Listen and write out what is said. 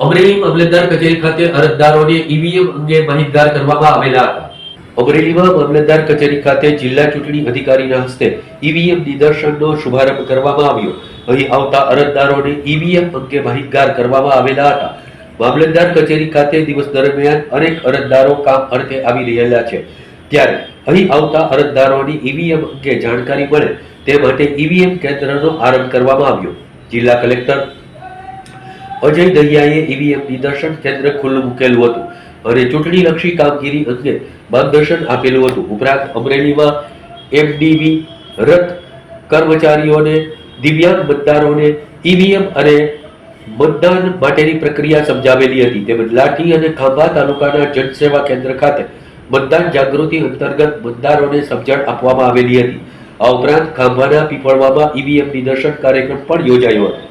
અમરેલી મામલતદાર કચેરી ખાતે અરજદારોને ઈવીએમ અંગે માહિતગાર કરવામાં આવેલા હતા. અમરેલીમાં મામલતદાર કચેરી ખાતે જિલ્લા ચૂંટણી અધિકારીના હસ્તે ઈવીએમ નિદર્શનનો શુભારંભ કરવામાં આવ્યો. અહીં આવતા અરજદારોને ઈવીએમ અંગે માહિતગાર કરવામાં આવેલા હતા. મામલતદાર કચેરી ખાતે દિવસ દરમિયાન અનેક અરજદારો કામ અર્થે આવી રહેલા છે. ત્યારે અહીં આવતા અરજદારોની ઈવીએમ અંગે જાણકારી મળે તે માટે ઈવીએમ કેન્દ્રનો આરંભ કરવામાં આવ્યો. જિલ્લા કલેક્ટર અજય દહિયાએ ઈવીએમ નિદર્શન કેન્દ્ર ખુલ્લું મૂકેલું હતું. અને ચૂંટણીલક્ષી કામગીરી અંગે માર્ગદર્શન આપેલું હતું. ઉપરાંત અમરેલીમાં એમડીવી રથ કર્મચારીઓને, દિવ્યાંગ મતદારોને ઈવીએમ અને મતદાન માટેની પ્રક્રિયા સમજાવેલી હતી. તેમજ લાઠી અને ખાંભા તાલુકાના જનસેવા કેન્દ્ર ખાતે મતદાન જાગૃતિ અંતર્ગત મતદારોને સમજણ આપવામાં આવેલી હતી. આ ઉપરાંત ખાંભાના પીપળવામાં ઈવીએમ નિદર્શન કાર્યક્રમ પણ યોજાયો હતો.